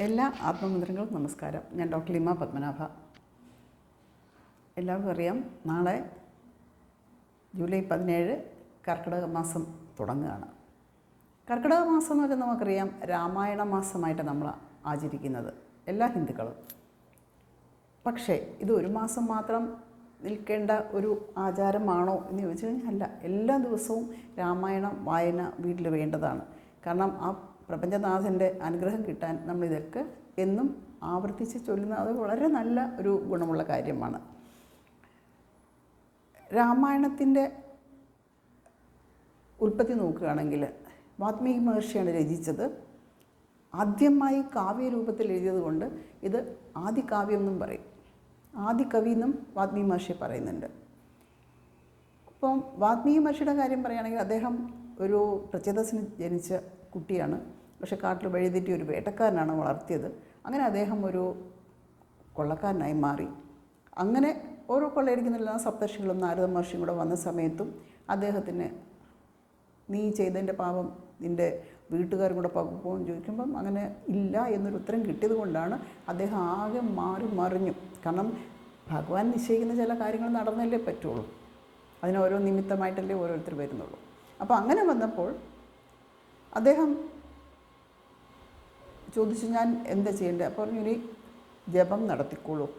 എല്ലാ ആത്മമന്ത്രങ്ങൾക്കും നമസ്കാരം. ഞാൻ ഡോക്ടർ ലിമ പത്മനാഭ. എല്ലാവർക്കും അറിയാം നാളെ ജൂലൈ പതിനേഴ് കർക്കിടക മാസം തുടങ്ങുകയാണ്. കർക്കിടക മാസം എന്ന് പറയുന്നത് നമുക്കറിയാം രാമായണ മാസമായിട്ട് നമ്മൾ ആചരിക്കുന്നത് എല്ലാ ഹിന്ദുക്കളും. പക്ഷേ ഇത് ഒരു മാസം മാത്രം നിൽക്കേണ്ട ഒരു ആചാരമാണോ എന്ന് ചോദിച്ചു കഴിഞ്ഞാൽ അല്ല. എല്ലാ ദിവസവും രാമായണം വായന വീട്ടിൽ വേണ്ടതാണ്. കാരണം ആ പ്രപഞ്ചനാഥന്റെ അനുഗ്രഹം കിട്ടാൻ നമ്മളിതൊക്കെ എന്നും ആവർത്തിച്ച് ചൊല്ലുന്ന അത് വളരെ നല്ല ഒരു ഗുണമുള്ള കാര്യമാണ്. രാമായണത്തിന്റെ ഉൽപ്പത്തി നോക്കുകയാണെങ്കിൽ വാത്മീകി മഹർഷിയാണ് രചിച്ചത്. ആദ്യമായി കാവ്യരൂപത്തിൽ എഴുതിയതുകൊണ്ട് ഇത് ആദികാവ്യം എന്നും പറയും. ആദികവി എന്നും വാത്മീകി മഹർഷി പറയുന്നുണ്ട്. അപ്പം വാത്മീകി മഹർഷിയുടെ കാര്യം പറയുകയാണെങ്കിൽ അദ്ദേഹം ഒരു പ്രചേതസിന് ജനിച്ച കുട്ടിയാണ്. പക്ഷേ കാട്ടിൽ വഴിതെറ്റി ഒരു വേട്ടക്കാരനാണ് വളർത്തിയത്. അങ്ങനെ അദ്ദേഹം ഒരു കൊള്ളക്കാരനായി മാറി. അങ്ങനെ ഓരോ കൊള്ളയടിക്കുന്നില്ല സപ്തർഷികളും നാരദ മഹർഷിയും കൂടെ വന്ന സമയത്തും അദ്ദേഹത്തിന് നീ ചെയ്തതിന്റെ പാപം നിന്റെ വീട്ടുകാരും കൂടെ പോകുമെന്ന് ചോദിക്കുമ്പം അങ്ങനെ ഇല്ല എന്നൊരു ഉത്തരം കിട്ടിയത് കൊണ്ടാണ് അദ്ദേഹം ആകെ മാറി മറിഞ്ഞു. കാരണം ഭഗവാൻ നിശ്ചയിക്കുന്ന ചില കാര്യങ്ങൾ നടന്നല്ലേ പറ്റുള്ളൂ. അതിന് ഓരോ നിമിത്തമായിട്ടല്ലേ ഓരോരുത്തർ വരുന്നുള്ളൂ. അപ്പോൾ അങ്ങനെ വന്നപ്പോൾ അദ്ദേഹം ചോദിച്ചു ഞാൻ എന്താ ചെയ്യേണ്ടത്? അപ്പോൾ പറഞ്ഞു ഇനി ജപം നടത്തിക്കോളൂ.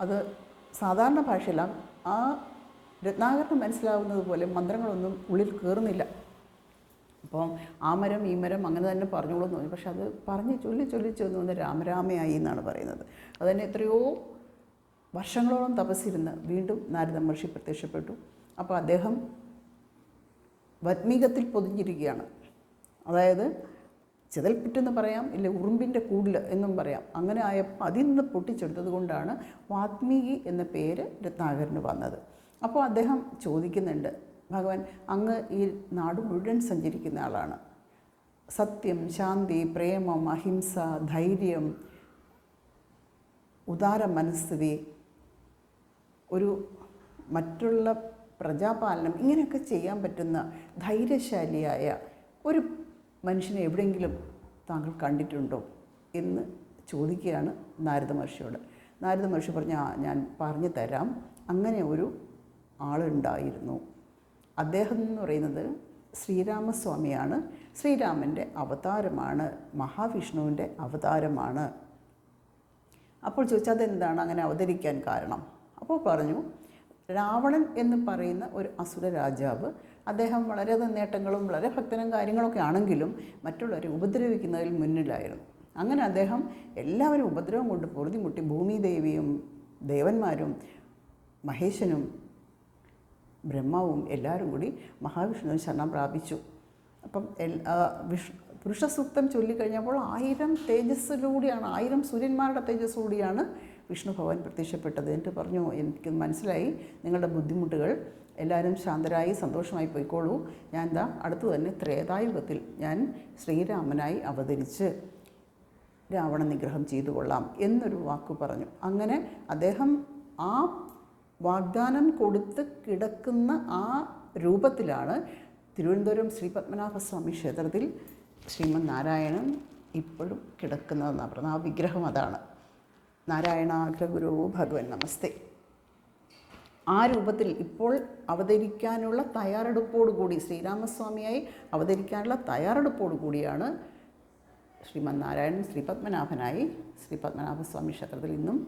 അത് സാധാരണ ഭാഷയിലാണ് ആ രത്നാകരന് മനസ്സിലാവുന്നത് പോലെ മന്ത്രങ്ങളൊന്നും ഉള്ളിൽ കയറുന്നില്ല അപ്പം ആ മരം ഈ മരം അങ്ങനെ തന്നെ പറഞ്ഞോളൂ എന്ന് പറഞ്ഞു. പക്ഷെ അത് പറഞ്ഞ് ചൊല്ലി ചൊല്ലി ചെന്ന് വന്ന് രാമരാമയായി എന്നാണ് പറയുന്നത്. അതുതന്നെ എത്രയോ വർഷങ്ങളോളം തപസ്സിരുന്ന് വീണ്ടും നാരദ മഹർഷി പ്രത്യക്ഷപ്പെട്ടു. അപ്പോൾ അദ്ദേഹം വത്മീകത്തിൽ പൊതിഞ്ഞിരിക്കുകയാണ്. അതായത് ചിതൽപ്പിറ്റെന്ന് പറയാം ഇല്ല ഉറുമ്പിന്റെ കൂടിൽ എന്നും പറയാം. അങ്ങനെ ആയപ്പോൾ അതിൽ നിന്ന് പൊട്ടിച്ചെടുത്തത് കൊണ്ടാണ് വാത്മീകി എന്ന പേര് രത്നാകരന് വന്നത്. അപ്പോൾ അദ്ദേഹം ചോദിക്കുന്നുണ്ട് ഭഗവാൻ അങ്ങ് ഈ നാട് മുഴുവൻ സഞ്ചരിക്കുന്ന ആളാണ്. സത്യം ശാന്തി പ്രേമം അഹിംസ ധൈര്യം ഉദാര മനസ്ഥിതി ഒരു മറ്റുള്ള പ്രജാപാലനം ഇങ്ങനെയൊക്കെ ചെയ്യാൻ പറ്റുന്ന ധൈര്യശാലിയായ ഒരു മനുഷ്യനെ എവിടെയെങ്കിലും താങ്കൾ കണ്ടിട്ടുണ്ടോ എന്ന് ചോദിക്കുകയാണ് നാരദ മഹർഷിയോട്. നാരദ മഹർഷി പറഞ്ഞു ആ ഞാൻ പറഞ്ഞു തരാം. അങ്ങനെ ഒരു ആളുണ്ടായിരുന്നു. അദ്ദേഹം എന്ന് പറയുന്നത് ശ്രീരാമസ്വാമിയാണ്. ശ്രീരാമന്റെ അവതാരമാണ്. മഹാവിഷ്ണുവിന്റെ അവതാരമാണ്. അപ്പോൾ ചോദിച്ചാൽ അതെന്താണ്? അങ്ങനെ അവതരിക്കാൻ കാരണം? അപ്പോൾ പറഞ്ഞു രാവണൻ എന്ന് പറയുന്ന ഒരു അസുര രാജാവ് അദ്ദേഹം വളരെ നേട്ടങ്ങളും വളരെ ഭക്തനും കാര്യങ്ങളൊക്കെ ആണെങ്കിലും മറ്റുള്ളവരെ ഉപദ്രവിക്കുന്നതിൽ മുന്നിലായിരുന്നു. അങ്ങനെ അദ്ദേഹം എല്ലാവരും ഉപദ്രവം കൊണ്ട് പൊറുതിമുട്ടി ഭൂമിദേവിയും ദേവന്മാരും മഹേശനും ബ്രഹ്മാവും എല്ലാവരും കൂടി മഹാവിഷ്ണുവിന് ശരണം പ്രാപിച്ചു. അപ്പം വിഷ് പുരുഷസൂക്തം ചൊല്ലിക്കഴിഞ്ഞപ്പോൾ ആയിരം തേജസ്സിലൂടെയാണ് ആയിരം സൂര്യന്മാരുടെ തേജസ്സോടെയാണ് വിഷ്ണു ഭഗവാൻ പ്രത്യക്ഷപ്പെട്ടത്. എന്നിട്ട് പറഞ്ഞു എനിക്ക് മനസ്സിലായി നിങ്ങളുടെ ബുദ്ധിമുട്ടുകൾ. എല്ലാവരും ശാന്തരായി സന്തോഷമായി പോയിക്കോളൂ. ഞാൻ എന്താ അടുത്തു തന്നെ ത്രേതായുഗത്തിൽ ഞാൻ ശ്രീരാമനായി അവതരിച്ച് രാവണ നിഗ്രഹം ചെയ്തു കൊള്ളാം എന്നൊരു വാക്ക് പറഞ്ഞു. അങ്ങനെ അദ്ദേഹം ആ വാഗ്ദാനം കൊടുത്ത് കിടക്കുന്ന ആ രൂപത്തിലാണ് തിരുവനന്തപുരം ശ്രീപത്മനാഭസ്വാമി ക്ഷേത്രത്തിൽ ശ്രീമൻ നാരായണൻ ഇപ്പോഴും കിടക്കുന്നതെന്നാണ് പറഞ്ഞത്. ആ വിഗ്രഹം അതാണ്. നാരായണാഗ്രഗുരു ഭഗവൻ നമസ്തേ. ആ രൂപത്തിൽ ഇപ്പോൾ അവതരിക്കാനുള്ള തയ്യാറെടുപ്പോടുകൂടി ശ്രീരാമസ്വാമിയായി അവതരിക്കാനുള്ള തയ്യാറെടുപ്പോടുകൂടിയാണ് ശ്രീമന് നാരായണൻ ശ്രീ പത്മനാഭനായി ശ്രീ പത്മനാഭസ്വാമി ക്ഷേത്രത്തിൽ ഇന്നും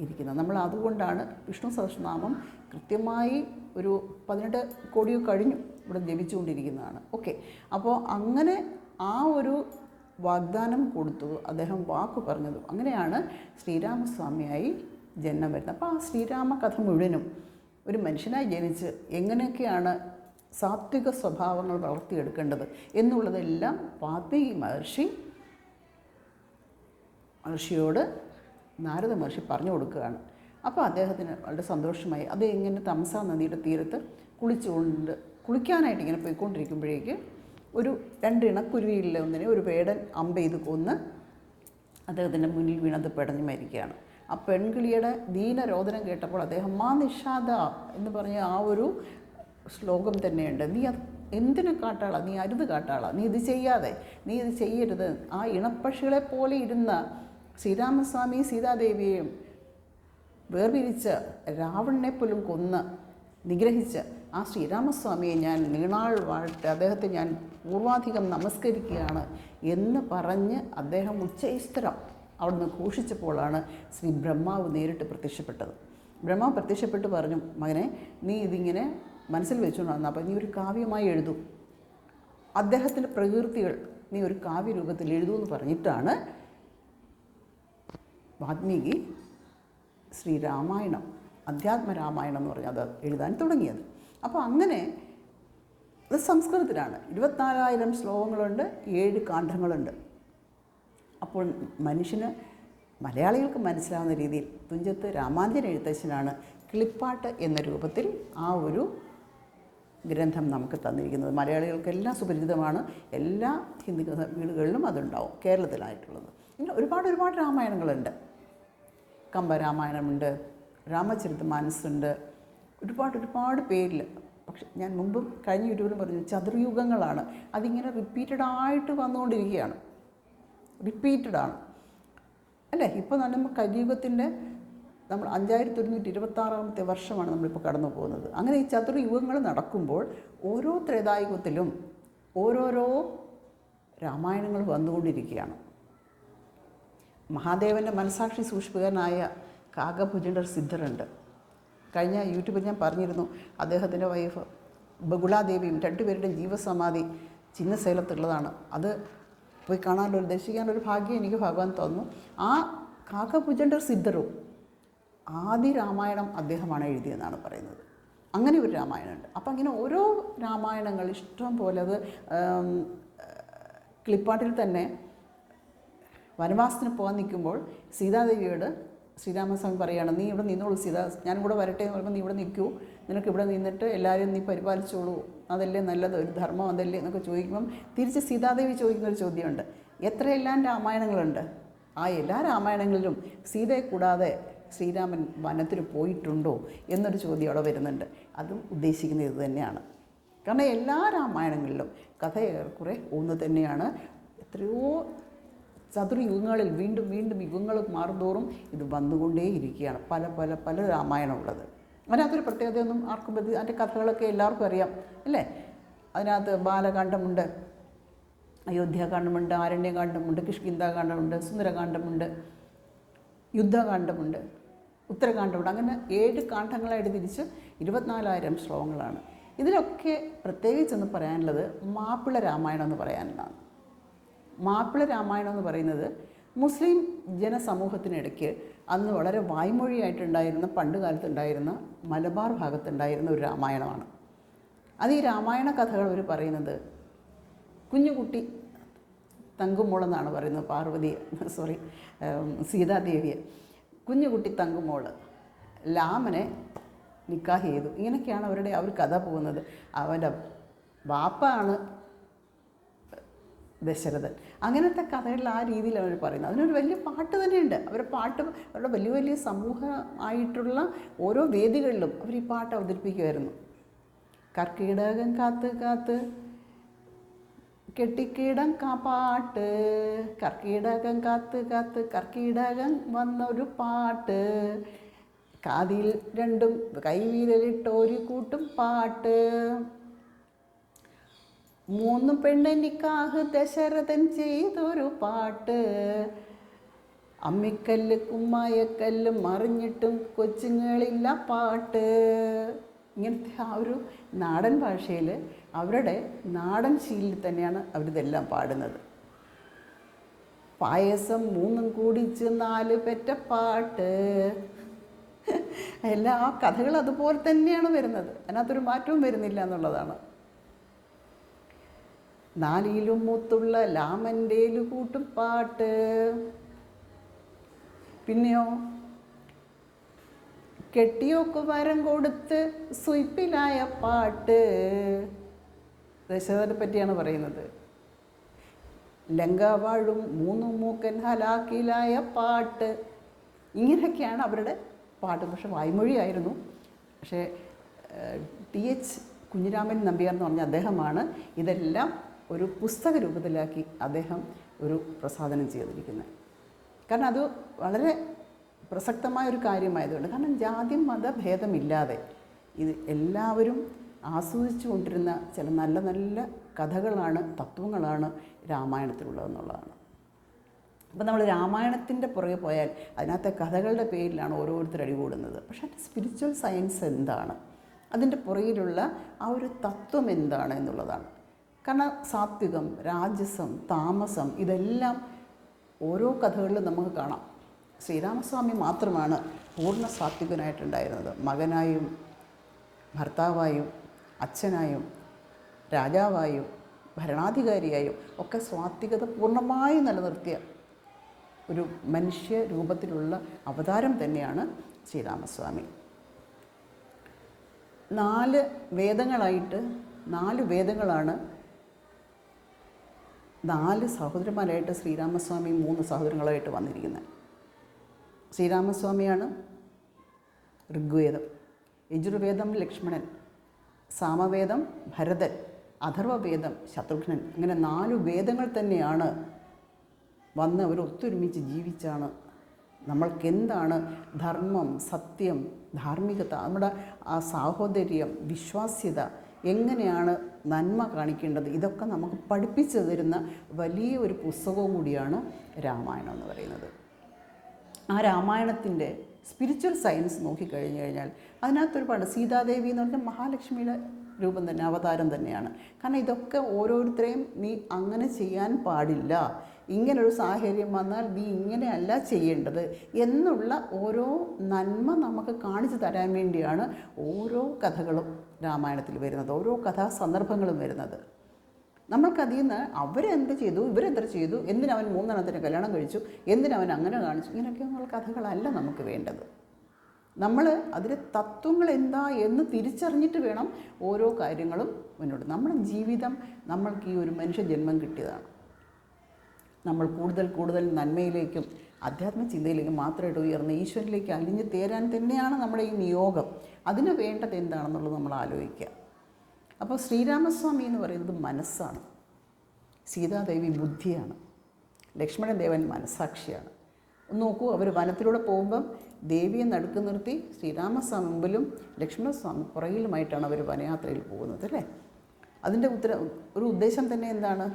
ഇരിക്കുന്നത്. നമ്മൾ അതുകൊണ്ടാണ് വിഷ്ണു സഹസ്രനാമം കൃത്യമായി ഒരു പതിനെട്ട് കോടിയോ കഴിഞ്ഞു ഇവിടെ ജപിച്ചുകൊണ്ടിരിക്കുന്നതാണ്. ഓക്കെ. അപ്പോൾ അങ്ങനെ ആ ഒരു വാഗ്ദാനം കൊടുത്തു അദ്ദേഹം വാക്ക് പറഞ്ഞതും. അങ്ങനെയാണ് ശ്രീരാമസ്വാമിയായി ജന്മം വരുന്നത്. അപ്പോൾ ആ ശ്രീരാമ കഥ മുഴുവനും ഒരു മനുഷ്യനായി ജനിച്ച് എങ്ങനെയൊക്കെയാണ് സാത്വിക സ്വഭാവങ്ങൾ വളർത്തിയെടുക്കേണ്ടത് എന്നുള്ളതെല്ലാം വാത്മീകി മഹർഷി മഹർഷിയോട് നാരദ മഹർഷി പറഞ്ഞു കൊടുക്കുകയാണ്. അപ്പോൾ അദ്ദേഹത്തിന് വളരെ സന്തോഷമായി. അത് എങ്ങനെ തമസ നദിയുടെ തീരത്ത് കുളിച്ചുകൊണ്ട് കുളിക്കാനായിട്ട് ഇങ്ങനെ പോയിക്കൊണ്ടിരിക്കുമ്പോഴേക്ക് ഒരു രണ്ട് ഇണക്കുരുവിയിലെ ഒന്നിനെ ഒരു പേടൻ അമ്പ ചെയ്ത് കൊന്ന് അദ്ദേഹത്തിന്റെ മുന്നിൽ വീണത് പെടഞ്ഞ് മരിക്കുകയാണ്. ആ പെൺകിളിയുടെ ദീനരോധനം കേട്ടപ്പോൾ അദ്ദേഹം മാ നിഷാദ എന്ന് പറഞ്ഞ ആ ഒരു ശ്ലോകം തന്നെയുണ്ട്. നീ അത് എന്തിനു കാട്ടാള? നീ അരുത് കാട്ടാള? നീ ഇത് ചെയ്യാതെ നീ ഇത് ചെയ്യരുത്. ആ ഇണപ്പക്ഷികളെ പോലെ ഇരുന്ന ശ്രീരാമസ്വാമി സീതാദേവിയെയും വേർപിരിച്ച് രാവണനെ പോലും കൊന്ന് നിഗ്രഹിച്ച് ആ ശ്രീരാമസ്വാമിയെ ഞാൻ നീണാൾ വാഴട്ടെ അദ്ദേഹത്തെ ഞാൻ പൂർവാധികം നമസ്കരിക്കുകയാണ് എന്ന് പറഞ്ഞ് അദ്ദേഹം ഉച്ചൈസ്തരം അവിടുന്ന് ഘോഷിച്ചപ്പോഴാണ് ശ്രീ ബ്രഹ്മാവ് നേരിട്ട് പ്രത്യക്ഷപ്പെട്ടത്. ബ്രഹ്മാവ് പ്രത്യക്ഷപ്പെട്ട് പറഞ്ഞു മകനെ നീ ഇതിങ്ങനെ മനസ്സിൽ വെച്ചുകൊണ്ടാണ് അപ്പം നീ ഒരു കാവ്യമായി എഴുതൂ. അദ്ദേഹത്തിന്റെ പ്രകൃതികൾ നീ ഒരു കാവ്യരൂപത്തിൽ എഴുതൂ എന്ന് പറഞ്ഞിട്ടാണ് വാൽമീകി ശ്രീരാമായണം അധ്യാത്മരാമായണം എന്ന് പറഞ്ഞ് അത് എഴുതാൻ തുടങ്ങിയത്. അപ്പോൾ അങ്ങനെ അത് സംസ്കൃതത്തിലാണ്. ഇരുപത്തിനാലായിരം ശ്ലോകങ്ങളുണ്ട് ഏഴ് കാണ്ഡങ്ങളുണ്ട്. അപ്പോൾ മനുഷ്യന് മലയാളികൾക്ക് മനസ്സിലാവുന്ന രീതിയിൽ തുഞ്ചത്ത് രാമാന്തൻ എഴുത്തച്ഛനാണ് കിളിപ്പാട്ട് എന്ന രൂപത്തിൽ ആ ഒരു ഗ്രന്ഥം നമുക്ക് തന്നിരിക്കുന്നത്. മലയാളികൾക്കെല്ലാം സുപരിചിതമാണ്. എല്ലാ ഹിന്ദി വീടുകളിലും അതുണ്ടാവും കേരളത്തിലായിട്ടുള്ളത്. ഇങ്ങനെ ഒരുപാട് ഒരുപാട് രാമായണങ്ങളുണ്ട്. കമ്പരാമായണമുണ്ട് രാമചരിത മാനസുണ്ട് ഒരുപാട് ഒരുപാട് പേരിൽ പക്ഷെ ഞാൻ മുമ്പും കഴിഞ്ഞ യൂട്യൂബിലും പറഞ്ഞു ചതുർയുഗങ്ങളാണ്. അതിങ്ങനെ റിപ്പീറ്റഡ് ആയിട്ട് വന്നുകൊണ്ടിരിക്കുകയാണ്. റിപ്പീറ്റഡ് ആണ്. അല്ലേ? ഇപ്പോൾ നമ്മൾ കലിയുഗത്തിന്റെ നമ്മൾ അഞ്ചായിരത്തി ഒരുന്നൂറ്റി ഇരുപത്താറാമത്തെ വർഷമാണ് നമ്മളിപ്പോൾ കടന്നു പോകുന്നത്. അങ്ങനെ ഈ ചതുർയുഗങ്ങൾ നടക്കുമ്പോൾ ഓരോ ത്രേതായുഗത്തിലും ഓരോരോ രാമായണങ്ങൾ വന്നുകൊണ്ടിരിക്കുകയാണ്. മഹാദേവന്റെ മനസാക്ഷി സൂക്ഷിപ്പുകാരനായ കാകഭുജണ്ടർ സിദ്ധറുണ്ട് കഴിഞ്ഞ യൂട്യൂബിൽ ഞാൻ പറഞ്ഞിരുന്നു അദ്ദേഹത്തിന്റെ വൈഫ് ബഗുളാദേവിയും രണ്ടുപേരുടെയും ജീവസമാധി ചിന്നസേലത്തുള്ളതാണ് അത് പോയി കാണാനൊരു ദർശിക്കാനൊരു ഭാഗ്യം എനിക്ക് ഭഗവാൻ തന്നു. ആ കാക്കപൂജന്റെ സിദ്ധറും ആദി രാമായണം അദ്ദേഹമാണ് എഴുതിയെന്നാണ് പറയുന്നത്. അങ്ങനെ ഒരു രാമായണമുണ്ട് അപ്പം അങ്ങനെ ഓരോ രാമായണങ്ങൾ ഇഷ്ടം പോലെ അത് ക്ലിപ്പാട്ടിൽ തന്നെ വനവാസത്തിന് പോകാൻ നിൽക്കുമ്പോൾ സീതാദേവിയോട് ശ്രീരാമസ്വാമി പറയുകയാണ് നീ ഇവിടെ നിന്നോളൂ സീത ഞാൻ കൂടെ വരട്ടെ എന്ന് പറയുമ്പോൾ നീ ഇവിടെ നിൽക്കൂ. നിനക്ക് ഇവിടെ നിന്നിട്ട് എല്ലാവരും നീ പരിപാലിച്ചോളൂ. അതല്ലേ നല്ലത്? ഒരു ധർമ്മം അതല്ലേ? എന്നൊക്കെ ചോദിക്കുമ്പം തിരിച്ച് സീതാദേവി ചോദിക്കുന്ന ഒരു ചോദ്യമുണ്ട്. എത്രയെല്ലാം രാമായണങ്ങളുണ്ട്? ആ എല്ലാ രാമായണങ്ങളിലും സീതയെ കൂടാതെ ശ്രീരാമൻ വനത്തിൽ പോയിട്ടുണ്ടോ? എന്നൊരു ചോദ്യം അവിടെ വരുന്നുണ്ട്. അതും ഉദ്ദേശിക്കുന്നത് ഇത് തന്നെയാണ്. കാരണം എല്ലാ രാമായണങ്ങളിലും കഥ ഏറെക്കുറെ ഒന്ന് തന്നെയാണ്. എത്രയോ ചതുർയുഗങ്ങളിൽ വീണ്ടും വീണ്ടും യുഗങ്ങൾ മാറുന്തോറും ഇത് വന്നുകൊണ്ടേയിരിക്കുകയാണ്. പല പല പല രാമായണമുള്ളത്. അതിനകത്തൊരു പ്രത്യേകതയൊന്നും ആർക്കും പ്രതി അതിന്റെ കഥകളൊക്കെ എല്ലാവർക്കും അറിയാം അല്ലേ? അതിനകത്ത് ബാലകാന്ഡമുണ്ട് അയോധ്യാകാന്ഡമുണ്ട് ആരണ്യകാന്ഡമുണ്ട് കിഷ്കിന്താകാന്ഡമുണ്ട് സുന്ദരകാന്ഡമുണ്ട് യുദ്ധകാന്ഡമുണ്ട് ഉത്തരകാന്ഡമുണ്ട്. അങ്ങനെ ഏഴ് കാണ്ഡങ്ങളായിട്ട് തിരിച്ച് ഇരുപത്തിനാലായിരം ശ്ലോകങ്ങളാണ്. ഇതിലൊക്കെ പ്രത്യേകിച്ചെന്ന് പറയാനുള്ളത് മാപ്പിള രാമായണം എന്ന് പറയാനുള്ളതാണ്. മാപ്പിള രാമായണം എന്ന് പറയുന്നത് മുസ്ലിം ജനസമൂഹത്തിനിടയ്ക്ക് അന്ന് വളരെ വായ്മൊഴിയായിട്ടുണ്ടായിരുന്ന പണ്ട് കാലത്തുണ്ടായിരുന്ന മലബാർ ഭാഗത്തുണ്ടായിരുന്ന ഒരു രാമായണമാണ്. അത് ഈ രാമായണ കഥകൾ അവർ പറയുന്നത് കുഞ്ഞുകുട്ടി തങ്കുമോളെന്നാണ് പറയുന്നത് പാർവതി സോറി സീതാദേവിയെ. കുഞ്ഞുകുട്ടി തങ്കുമോൾ ലാമനെ നിക്കാഹ് ചെയ്തു. ഇങ്ങനെയൊക്കെയാണ് അവരുടെ ആ ഒരു കഥ പോകുന്നത്. അവന്റെ ബാപ്പാണ് ദശരഥൻ. അങ്ങനത്തെ കഥകളിൽ ആ രീതിയിൽ അവർ പറയുന്നത്. അതിനൊരു വലിയ പാട്ട് തന്നെയുണ്ട്. അവരുടെ പാട്ട് അവരുടെ വലിയ വലിയ സമൂഹമായിട്ടുള്ള ഓരോ വേദികളിലും അവർ ഈ പാട്ട് അവതരിപ്പിക്കുമായിരുന്നു കർക്കിടകം കാത്ത് കാത്ത് കെട്ടിക്കിടം കാപ്പാട്ട്. കർക്കിടകം കാത്ത് കാത്ത് കർക്കിടകം വന്നൊരു പാട്ട്. കാതിൽ രണ്ടും കൈവിരലിട്ടൊരു കൂട്ടും പാട്ട്. മൂന്ന് പെണ്ണ് നിക്കാഹ് ദശരഥൻ ചെയ്തൊരു പാട്ട്. അമ്മിക്കല്ല് കുമ്മായക്കല്ല് മറിഞ്ഞിട്ടും കൊച്ചുങ്ങളില്ല പാട്ട്. ഇങ്ങനത്തെ ആ ഒരു നാടൻ ഭാഷയിൽ അവരുടെ നാടൻ ശീലിൽ തന്നെയാണ് അവരിതെല്ലാം പാടുന്നത്. പായസം മൂന്നും കൂടിച്ച് നാല് പെറ്റ പാട്ട്. എല്ലാ ആ കഥകൾ അതുപോലെ തന്നെയാണ് വരുന്നത്. അതിനകത്തൊരു മാറ്റവും വരുന്നില്ല എന്നുള്ളതാണ്. നാലിലും മൂത്തുള്ള ലാമന്റെയിലു കൂട്ടും പാട്ട്. പിന്നെയോ? കെട്ടിയോക്ക് വരം കൊടുത്ത് സുയിപ്പിലായ പാട്ട്. ദശരഥനെ പറ്റിയാണ് പറയുന്നത്. ലങ്കാവാഴും മൂന്നു മൂക്കൻ ഹലാക്കിലായ പാട്ട്. ഇങ്ങനെയൊക്കെയാണ് അവരുടെ പാട്ട്. പക്ഷെ വായ്മൊഴിയായിരുന്നു. പക്ഷേ ടി എച്ച് കുഞ്ഞിരാമൻ നമ്പ്യാർ എന്ന് പറഞ്ഞ അദ്ദേഹമാണ് ഇതെല്ലാം ഒരു പുസ്തക രൂപത്തിലാക്കി അദ്ദേഹം ഒരു പ്രസാധനം ചെയ്തിരിക്കുന്നത് കാരണം അത് വളരെ പ്രസക്തമായ ഒരു കാര്യമായതുകൊണ്ട്. കാരണം ജാതി മതഭേദമില്ലാതെ ഇത് എല്ലാവരും ആസ്വദിച്ചു കൊണ്ടിരുന്ന ചില നല്ല നല്ല കഥകളാണ് തത്വങ്ങളാണ് രാമായണത്തിലുള്ളതെന്നുള്ളതാണ്. അപ്പം നമ്മൾ രാമായണത്തിന്റെ പുറകെ പോയാൽ അതിനകത്തെ കഥകളുടെ പേരിലാണ് ഓരോരുത്തർ അടികൂടുന്നത്. പക്ഷേ അതിന്റെ സ്പിരിച്വൽ സയൻസ് എന്താണ്? അതിന്റെ പുറകിലുള്ള ആ ഒരു തത്വം എന്താണ് എന്നുള്ളതാണ്. കാരണം സാത്വികം രാജസം താമസം ഇതെല്ലാം ഓരോ കഥകളിലും നമുക്ക് കാണാം. ശ്രീരാമസ്വാമി മാത്രമാണ് പൂർണ സാത്വികനായിട്ടുണ്ടായിരുന്നത്. മകനായും ഭർത്താവായും അച്ഛനായും രാജാവായും ഭരണാധികാരിയായും ഒക്കെ സ്വാത്വികത പൂർണമായും നിലനിർത്തിയ ഒരു മനുഷ്യ രൂപത്തിലുള്ള അവതാരം തന്നെയാണ് ശ്രീരാമസ്വാമി. നാല് വേദങ്ങളായിട്ട് നാല് വേദങ്ങളാണ് നാല് സഹോദരന്മാരായിട്ട് ശ്രീരാമസ്വാമി മൂന്ന് സഹോദരങ്ങളായിട്ട് വന്നിരിക്കുന്നത് ശ്രീരാമസ്വാമിയാണ് ഋഗ്വേദം യജുർവേദം ലക്ഷ്മണൻ സാമവേദം ഭരതൻ അഥർവവേദം ശത്രുഘ്നൻ. അങ്ങനെ നാല് വേദങ്ങൾ തന്നെയാണ് വന്ന് അവർ ഒത്തൊരുമിച്ച് ജീവിച്ചാണ് നമ്മൾക്കെന്താണ് ധർമ്മം സത്യം ധാർമ്മികത നമ്മുടെ ആ സാഹോദര്യം വിശ്വാസ്യത എങ്ങനെയാണ് നന്മ കാണിക്കേണ്ടത്. ഇതൊക്കെ നമുക്ക് പഠിപ്പിച്ചു തരുന്ന വലിയ ഒരു പുസ്തകവും കൂടിയാണ് രാമായണം എന്ന് പറയുന്നത്. ആ രാമായണത്തിന്റെ സ്പിരിച്വൽ സയൻസ് നോക്കിക്കഴിഞ്ഞു കഴിഞ്ഞാൽ അതിനകത്തൊരുപാട് സീതാദേവി എന്ന് പറഞ്ഞാൽ മഹാലക്ഷ്മിയുടെ രൂപം തന്നെ അവതാരം തന്നെയാണ്. കാരണം ഇതൊക്കെ ഓരോരുത്തരെയും നീ അങ്ങനെ ചെയ്യാൻ പാടില്ല. ഇങ്ങനൊരു സാഹചര്യം വന്നാൽ നീ ഇങ്ങനെയല്ല ചെയ്യേണ്ടത് എന്നുള്ള ഓരോ നന്മ നമുക്ക് കാണിച്ചു തരാൻ വേണ്ടിയാണ് ഓരോ കഥകളും രാമായണത്തിൽ വരുന്നത് ഓരോ കഥാസന്ദർഭങ്ങളും വരുന്നത്. നമ്മൾക്കതിൽ നിന്ന് അവരെന്ത് ചെയ്തു ഇവരെന്ത് ചെയ്തു എന്തിനവൻ മൂന്നെണ്ണത്തിന് കല്യാണം കഴിച്ചു എന്തിനവൻ അങ്ങനെ കാണിച്ചു ഇങ്ങനെയൊക്കെയുള്ള കഥകളല്ല നമുക്ക് വേണ്ടത്. നമ്മൾ അതിലെ തത്വങ്ങൾ എന്താ എന്ന് തിരിച്ചറിഞ്ഞിട്ട് വേണം ഓരോ കാര്യങ്ങളും മുന്നോട്ട്. നമ്മുടെ ജീവിതം നമ്മൾക്ക് ഈ ഒരു മനുഷ്യ ജന്മം കിട്ടിയതാണ്. നമ്മൾ കൂടുതൽ കൂടുതൽ നന്മയിലേക്കും അധ്യാത്മ ചിന്തയിലേക്ക് മാത്രമായിട്ട് ഉയർന്ന് ഈശ്വരനിലേക്ക് അലിഞ്ഞു തേരാൻ തന്നെയാണ് നമ്മുടെ ഈ നിയോഗം. അതിന് വേണ്ടത് എന്താണെന്നുള്ളത് നമ്മൾ ആലോചിക്കുക. അപ്പോൾ ശ്രീരാമസ്വാമി എന്ന് പറയുന്നത് മനസ്സാണ്. സീതാദേവി ബുദ്ധിയാണ്. ലക്ഷ്മണൻ ദേവൻ മനസ്സാക്ഷിയാണ്. ഒന്ന് നോക്കൂ അവർ വനത്തിലൂടെ പോകുമ്പം ദേവിയെ നടുക്ക് നിർത്തി ശ്രീരാമസ്വാമി മുമ്പിലും ലക്ഷ്മണസ്വാമി പുറകിലുമായിട്ടാണ് അവർ വനയാത്രയിൽ പോകുന്നത് അല്ലേ? അതിന്റെ ഉത്തര ഒരു ഉദ്ദേശം തന്നെ എന്താണ്?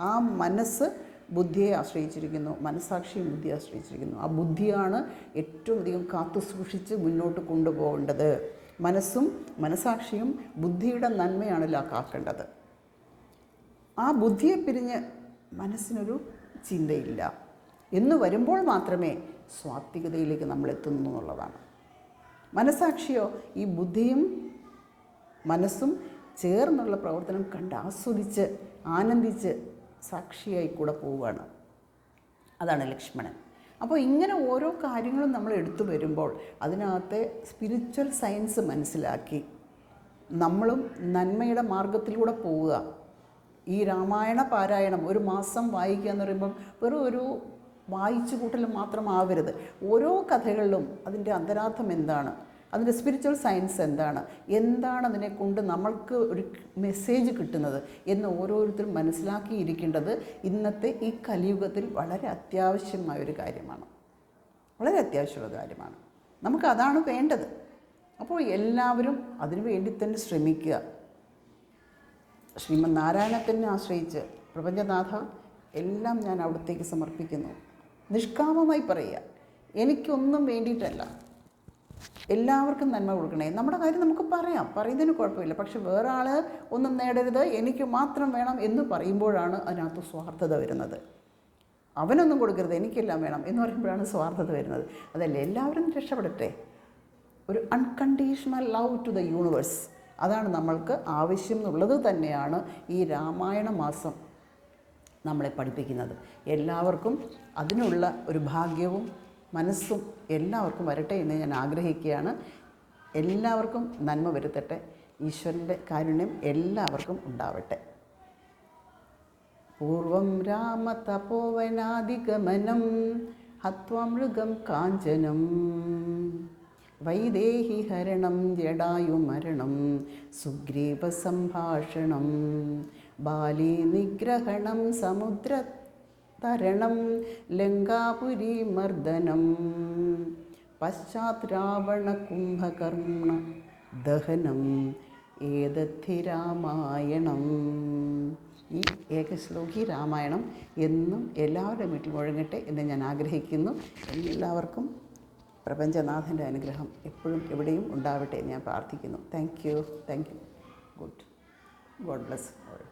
ആ മനസ്സ് ബുദ്ധിയെ ആശ്രയിച്ചിരിക്കുന്നു മനസ്സാക്ഷിയും ബുദ്ധിയെ ആശ്രയിച്ചിരിക്കുന്നു. ആ ബുദ്ധിയാണ് ഏറ്റവും അധികം കാത്തു സൂക്ഷിച്ച് മുന്നോട്ട് കൊണ്ടുപോകേണ്ടത്. മനസ്സും മനസാക്ഷിയും ബുദ്ധിയുടെ നന്മയാണല്ലോ കാക്കേണ്ടത്. ആ ബുദ്ധിയെ പിരിഞ്ഞ് മനസ്സിനൊരു ചിന്തയില്ല. എന്ന് വരുമ്പോൾ മാത്രമേ സ്വാത്വികതയിലേക്ക് നമ്മൾ എത്തുന്നു എന്നുള്ളതാണ്. മനസാക്ഷിയോ ഈ ബുദ്ധിയും മനസ്സും ചേർന്നുള്ള പ്രവർത്തനം കണ്ട് ആസ്വദിച്ച് ആനന്ദിച്ച് സാക്ഷിയായി കൂടെ പോവുകയാണ്. അതാണ് ലക്ഷ്മണൻ. അപ്പോൾ ഇങ്ങനെ ഓരോ കാര്യങ്ങളും നമ്മൾ എടുത്തു വരുമ്പോൾ അതിനകത്തെ സ്പിരിച്വൽ സയൻസ് മനസ്സിലാക്കി നമ്മളും നന്മയുടെ മാർഗത്തിലൂടെ പോവുക. ഈ രാമായണ പാരായണം ഒരു മാസം വായിക്കുക എന്ന് പറയുമ്പം വെറും ഒരു വായിച്ചു കൂട്ടൽ മാത്രമാവരുത് ഓരോ കഥകളിലും അതിന്റെ അന്തരാർത്ഥം എന്താണ്? അതിന്റെ സ്പിരിച്വൽ സയൻസ് എന്താണ്? എന്താണ് അതിനെ കൊണ്ട് നമ്മൾക്ക് ഒരു മെസ്സേജ് കിട്ടുന്നത് എന്ന് ഓരോരുത്തരും മനസ്സിലാക്കിയിരിക്കേണ്ടത് ഇന്നത്തെ ഈ കലിയുഗത്തിൽ വളരെ അത്യാവശ്യമായ ഒരു കാര്യമാണ്. വളരെ അത്യാവശ്യമുള്ള കാര്യമാണ്. നമുക്ക് അതാണ് വേണ്ടത്. അപ്പോൾ എല്ലാവരും അതിനു വേണ്ടി തന്നെ ശ്രമിക്കുക. ശ്രീമൻ നാരായണത്തിനെ ആശ്രയിച്ച് പ്രപഞ്ചനാഥ എല്ലാം ഞാൻ അവിടത്തേക്ക് സമർപ്പിക്കുന്നു. നിഷ്കാമമായി പറയുക. എനിക്കൊന്നും വേണ്ടിയിട്ടല്ല. എല്ലാവർക്കും നന്മ കൊടുക്കണേ. നമ്മുടെ കാര്യം നമുക്ക് പറയാം. പറയുന്നതിന് കുഴപ്പമില്ല. പക്ഷെ വേറെ ആൾ ഒന്നും നേടരുത്. എനിക്ക് മാത്രം വേണം എന്ന് പറയുമ്പോഴാണ് അതിനകത്ത് സ്വാർത്ഥത വരുന്നത്. അവനൊന്നും കൊടുക്കരുത്. എനിക്കെല്ലാം വേണം എന്ന് പറയുമ്പോഴാണ് സ്വാർത്ഥത വരുന്നത്. അതല്ല? എല്ലാവരും രക്ഷപ്പെടട്ടെ. ഒരു unconditional love to the universe അതാണ് നമ്മൾക്ക് ആവശ്യം എന്നുള്ളത് തന്നെയാണ് ഈ രാമായണ മാസം നമ്മളെ പഠിപ്പിക്കുന്നത്. എല്ലാവർക്കും അതിനുള്ള ഒരു ഭാഗ്യവും മനസ്സും എല്ലാവർക്കും വരട്ടെ എന്ന് ഞാൻ ആഗ്രഹിക്കുകയാണ്. എല്ലാവർക്കും നന്മ വരുത്തട്ടെ. ഈശ്വരന്റെ കാരുണ്യം എല്ലാവർക്കും ഉണ്ടാവട്ടെ. പൂർവം രാമ തപോവനാദിഗമനം ഹത്വാമൃഗം കാഞ്ചനം. വൈദേഹി ഹരണം ജടായുമരണം സുഗ്രീവ സംഭാഷണം. ബാലി നിഗ്രഹണം സമുദ്ര തരണം ലങ്കാപുരി മർദ്ദനം. പശ്ചാത് രാവണ കുംഭകർണ ദഹനം ഏതദ്ധി രാമായണം. ഈ ഏകശ്ലോകി രാമായണം എന്നും എല്ലാവരുടെ വീട്ടിൽ മുഴങ്ങട്ടെ എന്ന് ഞാൻ ആഗ്രഹിക്കുന്നു. എല്ലാവർക്കും പ്രപഞ്ചനാഥന്റെ അനുഗ്രഹം എപ്പോഴും എവിടെയും ഉണ്ടാവട്ടെ എന്ന് ഞാൻ പ്രാർത്ഥിക്കുന്നു. Thank you thank you good god bless all